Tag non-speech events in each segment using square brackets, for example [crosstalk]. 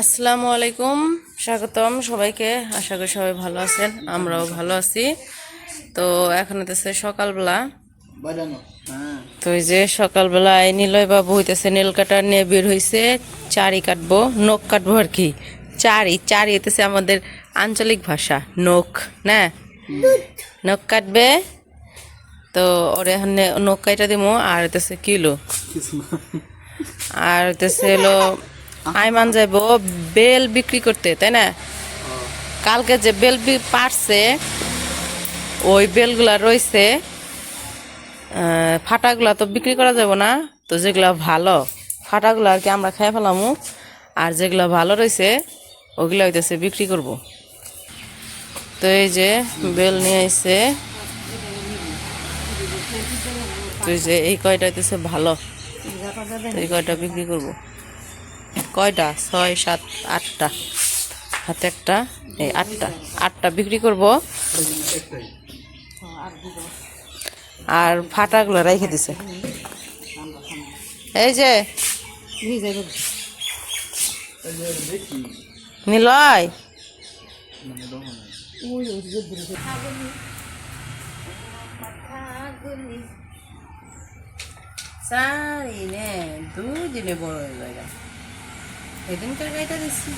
আসসালামু আলাইকুম স্বাগতম সবাইকে। আশা করি সবাই ভালো আছেন আমরাও ভালো আছি। তো এখন হতেছে সকালবেলা। হ্যাঁ। তো এই যে সকালবেলা এই নিলয় বাবু হইতেছে নীল কাটার নিয়ে বের হয়েছে চারি কাটবো নখ কাটবো আর কি। চারি চারি হইতেছে আমাদের আঞ্চলিক ভাষা নখ না? নখ কাটবে তো ওর এখানে নখ কাটা দিব আর হইতেছে কিলো। আর হইতেছে হলো আইমান যাইব বেল বিক্রি করতে, তাই না? কালকে যে বেল পারছে, ওই বেলগুলা রয়েছে ফাটাগুলা তো বিক্রি করা যাব না, তো যেগুলা ভালো, ফাটাগুলো আর কি আমরা খাই ফেলামু, আর যেগুলা ভালো রয়েছে ওগুলা হইতেছে বিক্রি করব। তো এই যে বেল নিয়ে আইছে, তো এই যে এই কয়টা হইতেছে ভালো এই কয়টা বিক্রি করব। কয়টা? ছয়, সাত, আটটা। হাতে একটা, এই আটটা। আটটা বিক্রি করব। আর ফাটাগুলো রেখে দিছে। এই যে। নিলয়। সারি নে দুদিনে বড় হয়ে যায়। সেদিনকার গাইটা দিচ্ছি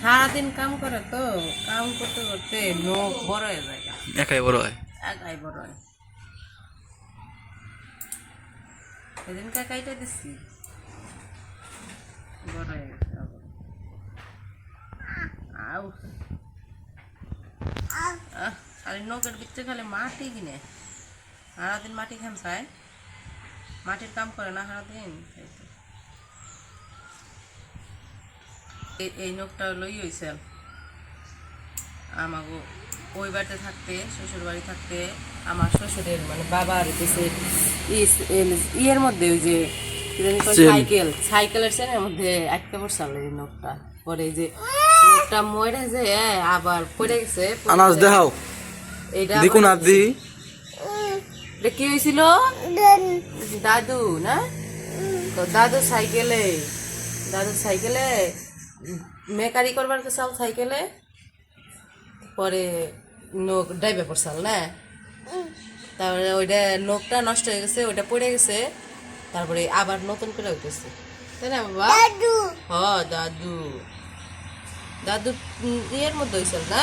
সারাদিন কাম করে তো কাম করতে করতে নখ বড় হয়ে যায়। একাই বড় হয়? একাই বড় হয়। সেদিনকার গাইটা দিচ্ছি বড় হয়ে গেছে আউ। আহ, খালি নখের ভিতরে খালি মাটি কিনে। সারাদিন মাটি খান চায় মাটির কাম করে না সারাদিন? এই নখটা লই হয়েছে আমাগো ওই বাড়িতে থাকতে শ্বশুর বাড়ি থাকতে আমার শ্বশুরের মানে বাবার ইয়ের মধ্যে ওই যে। সাইকেল সাইকেলের চেনের মধ্যে আটকে পড়ছাল এই নখটা। পরে যে নখটা মরে যে আবার পড়ে গেছে আনাজ দেখাও। এইটা দেখুন দি এটা কি হয়েছিল দাদু। না? তো দাদু সাইকেলে দাদু সাইকেলে মেকারি করবার চাল সাইকেলে। পরে নখ ডাইবে পড়ছাল না? তারপরে ওইটা নখটা নষ্ট হয়ে গেছে ওইটা পড়ে গেছে। তারপরে আবার নতুন করে হইতেছে। তাই না বাবা? হ দাদু। দাদু ইয়ের মধ্যে হয়েছিল না?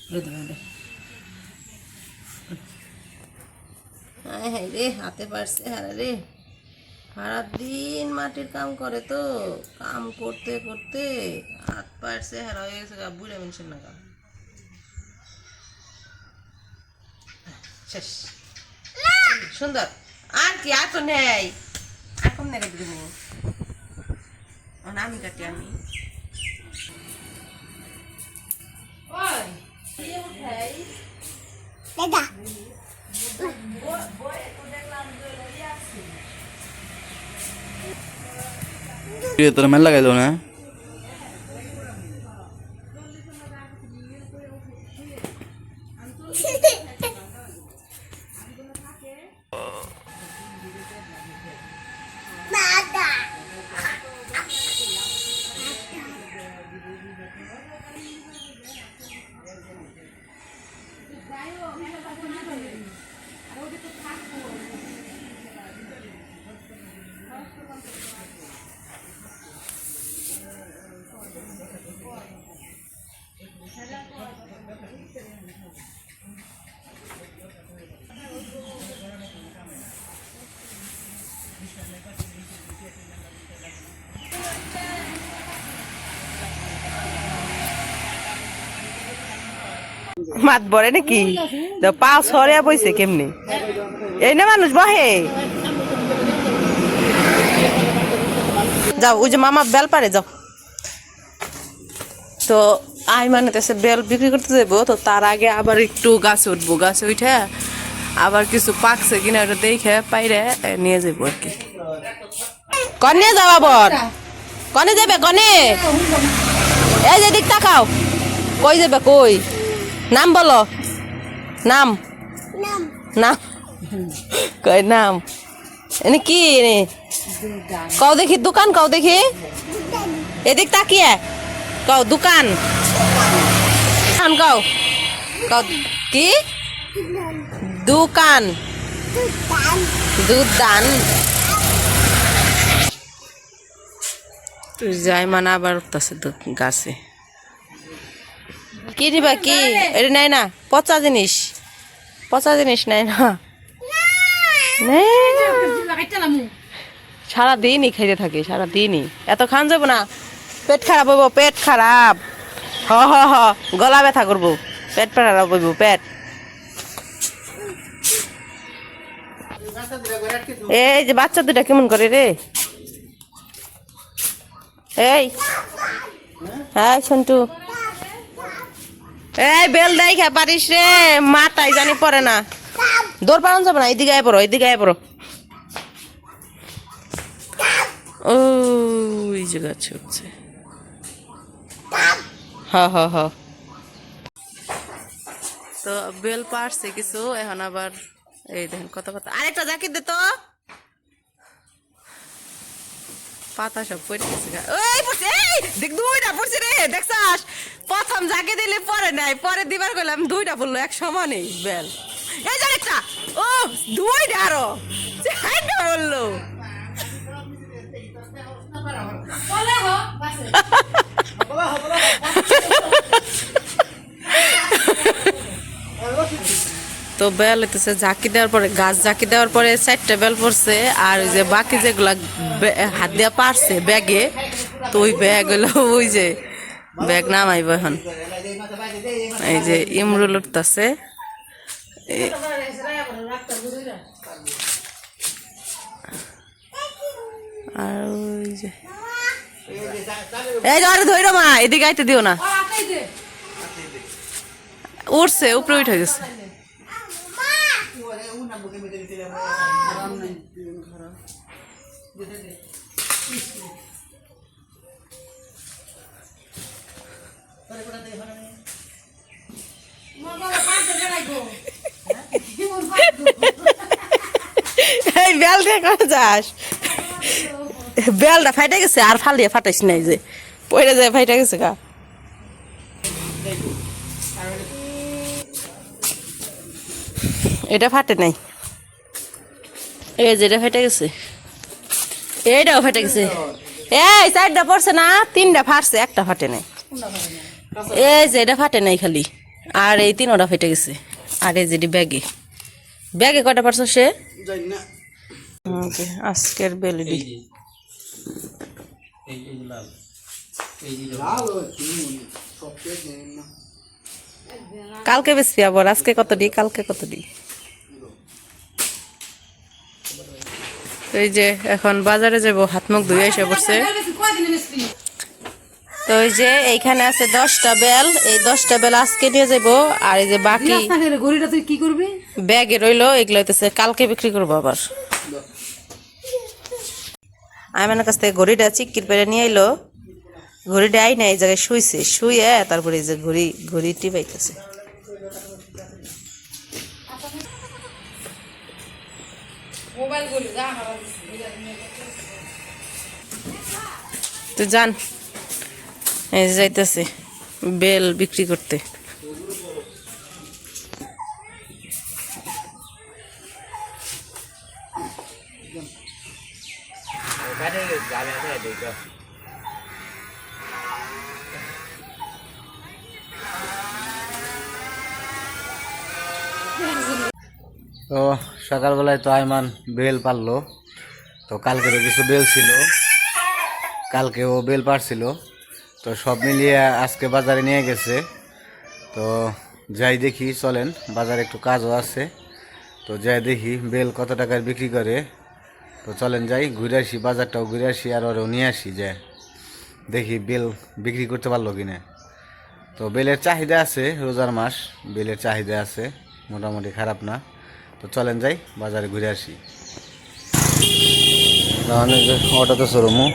হায় হায় রে, হাতে পারছে হারা রে। সারাদিন মাটির কাম করে তো, কাম করতে করতে হাত পারছে হারা হয়ে গেছে বুড়ে মানুষের না কাম শেষ। সুন্দর। আর কি, আর তো নেই। এখন নেই দিব। আমি কাটি আমি। উঠাই তোর মেল লাগাইল না? মাত বড়ে নাকি? পা সরিয়া বইছে কেমনি? এই না মানুষ বহে। যাও, ওই যে মামা বেল পারে যাও। তো আই মানে বেল বিক্রি করতে যাব তো তার আগে আবার একটু গাছে উঠবো। গাছে উঠে আবার কিছু পাকছে কিনা ওটা দেখে পাইরে এ, নিয়ে যাব আর কি। কনে যাওয়া বর? কনে যাবে কনে? এই যে দিক তাকাও। কই যাবে কই? নাম বলো। নাম। নাম? কই নাম? এনে কি এনে? কও দেখি দোকান কও দেখি। এদিক তাকিয়ে। কও দোকান। দোকান কও। কও কি? দোকান। দুদান যাই মানে আবার উঠতেছে গাছে। কি দিবা কি? এটা নাই না, পচা জিনিস। পচা জিনিস নাই না। নে। সারা দিনই খাইতে থাকে সারা দিনই এত খান যাব না। পেট খারাপ হইব, পেট খারাপ। হ হ হ। গলা ব্যথা করব। পেট খারাপ হইব, পেট। এই যে বাচ্চা দুটা কেমন করে রে? এই। হ্যাঁ সন্টু। এই, বেল দেয় খা পারিস রে। মাথায় জানি পড়ে না। দৌড় পালন যাবে না? এদিকে আয় পড়ো এদিকে আয় পড়ো। ওই যে গাছ উঠছে হ হ হ। তো, বেল পারছে কিছু, এখন আবার এই দেখেন কত কথা আরেকটা জাকির দে তো। পাতা সব পড়ে ওই পড়ছে এই দেখ দুইটা পড়ছে রে দেখছাস? প্রথম জাগে দিলে পরে নাই পরে দিবার কইলাম দুইটা পড়ল এক সমানই বেল। এই যে একটা ও দুইটা আরও। চারটা বলল [laughs] তো বেল হইতেছে ঝাঁকি দেওয়ার পরে, গাছ ঝাঁকি দেওয়ার পরে চারটা বেল পড়ছে, আর ওই যে বাকি যেগুলা হাত দিয়া পারছে ব্যাগে, তো ওই ব্যাগ হলো [laughs] ওই যে ব্যাগ নামাইব এখন। এই যে ইমরুল উঠতেছে। আর ওই যে এই আরে ধৈর্য মা, এদিকে আইতে দিও না। উঠছে, উপরে উঠে গেছে। এই বেল দিয়ে করে যাস। বেলটা ফাইটে গেছে, আর ফালিয়ে ফাটাইস নাই যে। পড়ে যায় ফাইটে গেছে গা। এটা ফাটে নাই। এই যে এটা ফেটে গেছে। এইটাও ফেটে গেছে। এই চারটা পড়ছে না তিনটা ফাটছে একটা ফাটে নাই। এই যে এটা ফাটে নাই খালি। আর এই তিনটা ফেটে গেছে। আর এই যেটি ব্যাগে। ব্যাগে কটা পারছ সে? ওকে, আজকের বেলিডি কালকে বেশি আবার আজকে কত দি কালকে কত দি এই যে এখন বাজারে যাব হাত মুখ ধুয়ে এসে পড়ছে। তো এই যে এইখানে আছে দশটা বেল এই দশটা বেল আজকে নিয়ে যাব আর এই যে বাকি গড়িটা তুই কি করবি? ব্যাগে রইল এগুলো হইতেছে কালকে বিক্রি করব আবার। আমার কাছ থেকে ঘড়িটা চিক্কির পেরে নিয়ে এলো ঘড়িটা আই না এই জায়গায় শুইছে। শুয়ে তারপরে এই যে ঘড়ি ঘড়ি টিপাইতেছে। তো যান। এই যে যাইতেছে বেল বিক্রি করতে। তো সকালবেলায় তো আইমান বেল পারল। তো কালকেরও কিছু বেল ছিল। কালকেও বেল পারছিল। তো সব মিলিয়ে আজকে বাজারে নিয়ে গেছে। তো যাই দেখি, চলেন, বাজারে একটু কাজও আছে। তো যাই দেখি বেল কত টাকায় বিক্রি করে। তো চলেন যাই, ঘুরে আসি, বাজারটাও ঘুরে আসি, আর ওরাও নিয়ে আসি যে দেখি বেল বিক্রি করতে পারল কিনা। তো বেলের চাহিদা আছে রোজার মাস, বেলের চাহিদা আছে, মোটামুটি খারাপ না। তো চলেন যাই, বাজারে ঘুরে আসি। সরমু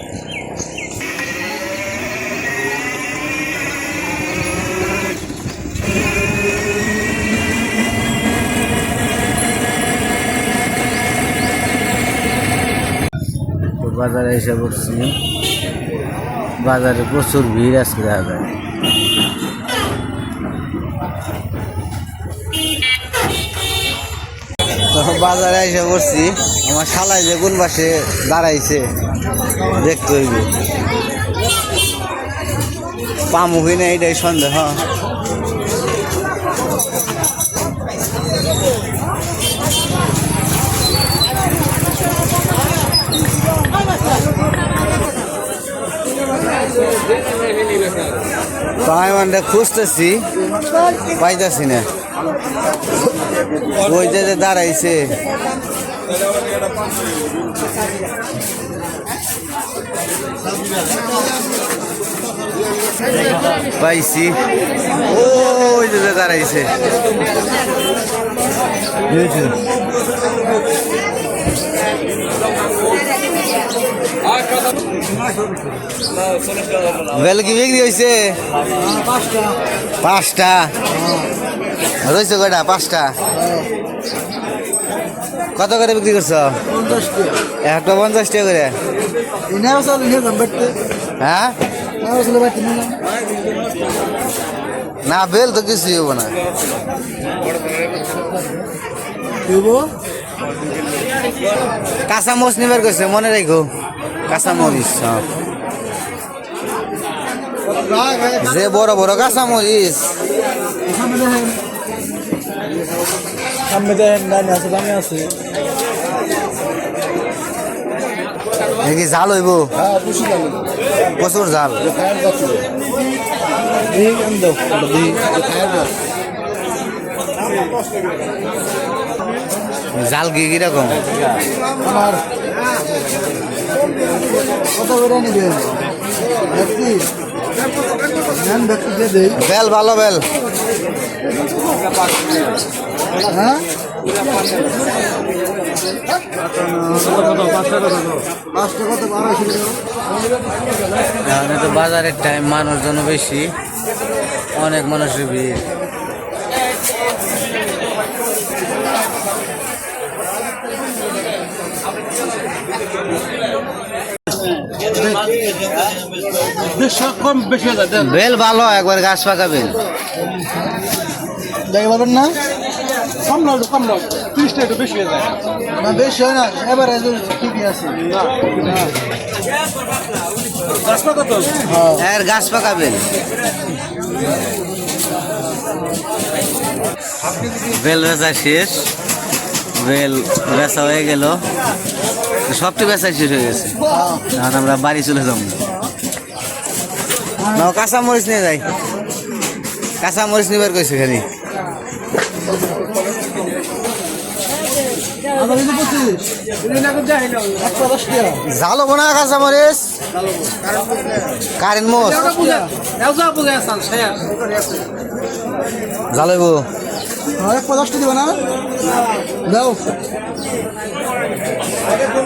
তো বাজারে এসে পড়ছি বাজারে প্রচুর ভিড় আজকে দেখা যায়। বাজারে এসে পড়ছি। আমার শালায় যে কোন পাশে দাঁড়াইছে, দেখতে হইবে। পামু কিনা এটাই সন্দেহ। তো খুঁজতেছি, পাইতাছি না। ওই যে দাঁড়াইছে। পাইছি। ওই যে দাঁড়াইছে। বেলকি বিক্রি হয়েছে পাঁচটা। রয়েছে কয়টা? পাঁচটা। কত করে বিক্রি করছ? একটা পঞ্চাশ টাকা করে হ্যাঁ? না বেল তো কিছু হব না। কাঁচা মরিচ নিবার কইছে মনে রাখো কাঁচা মরিচ হ্যাঁ। যে বড় বড় কাঁচা মরিচ সামনে দেখেন দামি আছে নাকি জাল হইব? হ্যাঁ প্রচুর জাল। জাল কি কীরকম? আমার কত করে নিবেন বেল ভালো বেল। হ্যাঁ? বাজারের টাইম মানুষজন বেশি অনেক মানুষের ভিড়। কম বেশি বেল ভালো একবার গাছ পাকা বেল। দেখে পাবেন না? কম কম তিরিশটা একটু বেশি হয়ে যায়। না বেশি হয় না এবার ঠিকই আছে। এর গাছ পাকা বেল। বেল বেচা শেষ। বেল বেচা হয়ে গেল। সবটি বেচা শেষ হয়ে গেছে। এখন আমরা বাড়ি চলে যাব। না কাঁচা মরিচ নিয়ে যাই। কাঁচা মরিচ নিবার কইছে খালি। জাল হব না কাঁচা মরিচ কারেন্ট মোষ জাল হইব। পঞ্চাশটা দিবে না? দাও।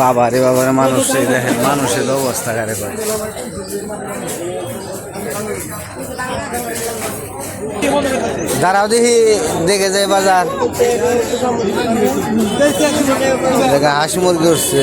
বাবা রে বাবা রে, মানুষ দেখেন, মানুষের অবস্থা কারে করে দাঁড়াও দেখি, দেখে যায় বাজার। দেখে হাঁস মুরগি উঠছে।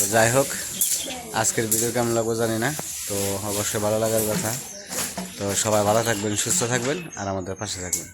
তো যাই হোক, আজকের ভিডিও কেমন লাগবো জানি না, তো অবশ্যই ভালো লাগার কথা। তো সবাই ভালো থাকবেন, সুস্থ থাকবেন, আর আমাদের পাশে থাকবেন।